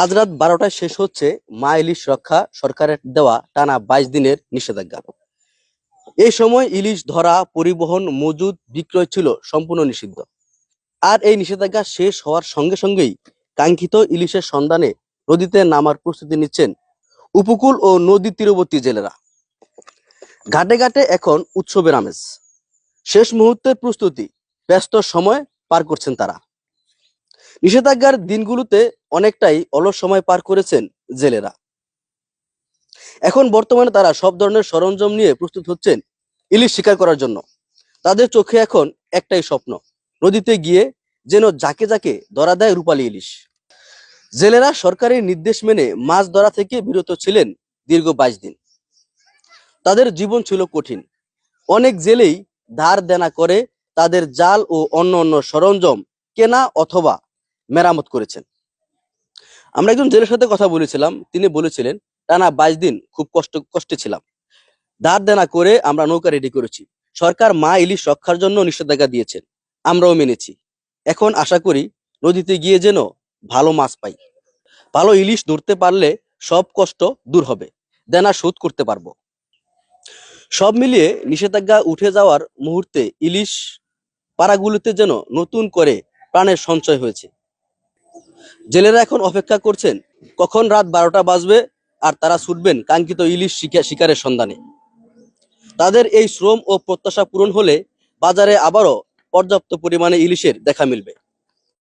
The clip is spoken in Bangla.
আজ রাত বারোটায় শেষ হচ্ছে মা ইলিশ রক্ষা সরকারের দেওয়া টানা বাইশ দিনের নিষেধাজ্ঞা। এই সময় ইলিশ ধরা, পরিবহন, মজুদ, বিক্রয় ছিল সম্পূর্ণ নিষিদ্ধ। আর এই নিষেধাজ্ঞা শেষ হওয়ার সঙ্গে সঙ্গেই কাঙ্ক্ষিত ইলিশের সন্ধানে নদীতে নামার প্রস্তুতি নিচ্ছেন উপকূল ও নদী তীরবর্তী জেলেরা। ঘাটে ঘাটে এখন উৎসবের আমেজ। শেষ মুহূর্তের প্রস্তুতি, ব্যস্ত সময় পার করছেন তারা। নিষেধাজ্ঞার দিনগুলোতে অনেকটাই অলস সময় পার করেছেন জেলেরা। এখন বর্তমানে তারা সব ধরনের সরঞ্জাম নিয়ে প্রস্তুত হচ্ছেন ইলিশ শিকার করার জন্য। তাদের চোখে এখন একটাই স্বপ্ন, নদীতে গিয়ে যেন যাকে যাকে ধরা দেয় রূপালী ইলিশ। জেলেরা সরকারের নির্দেশ মেনে মাছ ধরা থেকে বিরত ছিলেন দীর্ঘ বাইশ দিন। তাদের জীবন ছিল কঠিন। অনেক জেলেই ধার দেনা করে তাদের জাল ও অন্য অন্য সরঞ্জাম কেনা অথবা মেরামত করেছেন। আমরা একজন জেলের সাথে কথা বলেছিলাম, তিনি বলেছিলেন, টানা বাইশ দিন খুব কষ্ট, কষ্টে ছিলাম। ধার দেনা করে আমরা নৌকা রেডি করেছি। সরকার মা ইলিশ রক্ষার জন্য নিষেধাজ্ঞা দিয়েছেন। আমরাও মেনেছি। এখন আশা করি নদীতে গিয়ে যেন ভালো মাছ পাই। ভালো ইলিশ ধরতে পারলে সব কষ্ট দূর হবে। দেনা শোধ করতে পারব। সব মিলিয়ে নিষেধাজ্ঞা উঠে যাওয়ার মুহূর্তে ইলিশ পাড়াগুলোতে যেন নতুন করে প্রাণের সঞ্চয় হয়েছে। জেলেরা এখন অপেক্ষা করছেন, কখন রাত বারোটা বাজবে আর তারা ছুটবেন কাঙ্ক্ষিত ইলিশ শিকা- শিকারের সন্ধানে। তাদের এই শ্রম ও প্রত্যাশা পূরণ হলে বাজারে আবারও পর্যাপ্ত পরিমাণে ইলিশের দেখা মিলবে।